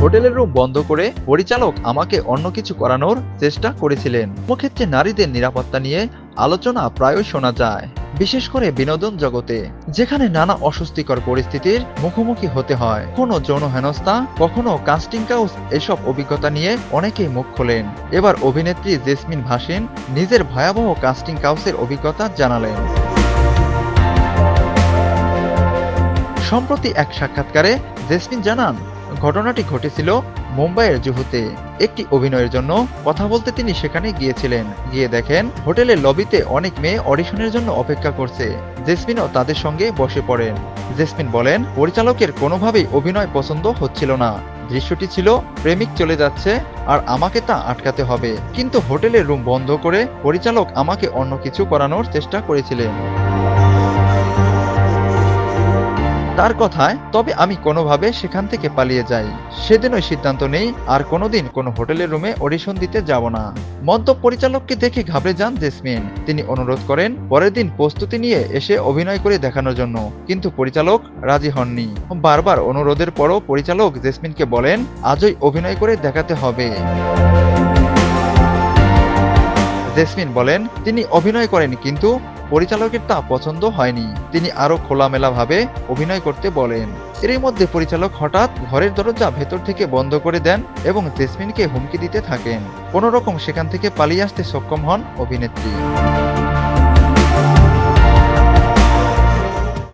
হোটেলের রুম বন্ধ করে পরিচালক আমাকে অন্য কিছু করানোর চেষ্টা করেছিলেন। ক্ষেত্রে নারীদের নিরাপত্তা নিয়ে আলোচনা প্রায়ই শোনা যায়, বিশেষ করে বিনোদন জগতে, যেখানে নানা অস্বস্তিকর পরিস্থিতির মুখোমুখি হতে হয়। কোনো যৌন হেনস্থা, কখনো কাস্টিং কাউস এসব অভিজ্ঞতা নিয়ে অনেকেই মুখ খোলেন। এবার অভিনেত্রী জেসমিন ভাসিন নিজের ভয়াবহ কাস্টিং কাউসের অভিজ্ঞতা জানালেন। সম্প্রতি এক সাক্ষাৎকারে জেসমিন জানান ঘটনাটি ঘটেছিল মুম্বাইয়ের জুহুতে। একটি অভিনয়ের জন্য কথা বলতে তিনি সেখানে গিয়েছিলেন। গিয়ে দেখেন, হোটেলের লবিতে অনেক মেয়ে অডিশনের জন্য অপেক্ষা করছে। জেসমিনও তাদের সঙ্গে বসে পড়েন। জেসমিন বলেন, পরিচালকের কোনোভাবেই অভিনয় পছন্দ হচ্ছিল না। দৃশ্যটি ছিল, প্রেমিক চলে যাচ্ছে আর আমাকে তা আটকাতে হবে। কিন্তু হোটেলের রুম বন্ধ করে পরিচালক আমাকে অন্য কিছু করানোর চেষ্টা করেছিলেন। তার কথায়, তবে আমি কোনোভাবে সেখান থেকে পালিয়ে যাই। সেদিন ওই সিদ্ধান্ত নেই, আর কোনোদিন কোনো হোটেলের রুমে অডিশন দিতে যাব না। মন্তব পরিচালককে দেখে ঘাবড়ে যান জেসমিন। তিনি অনুরোধ করেন, পরের দিন প্রস্তুতি নিয়ে এসে অভিনয় করে দেখানোর জন্য। কিন্তু পরিচালক রাজি হননি। বারবার অনুরোধের পরও পরিচালক জেসমিনকে বলেন, আজই অভিনয় করে দেখাতে হবে। জেসমিন বলেন, তিনি অভিনয় করেন, কিন্তু পরিচালকের তা পছন্দ হয়নি। তিনি আরও খোলামেলাভাবে অভিনয় করতে বলেন। এরই মধ্যে পরিচালক হঠাৎ ঘরের দরজা ভেতর থেকে বন্ধ করে দেন এবং জেসমিনকে হুমকি দিতে থাকেন। কোনোরকম সেখান থেকে পালিয়ে আসতে সক্ষম হন অভিনেত্রী।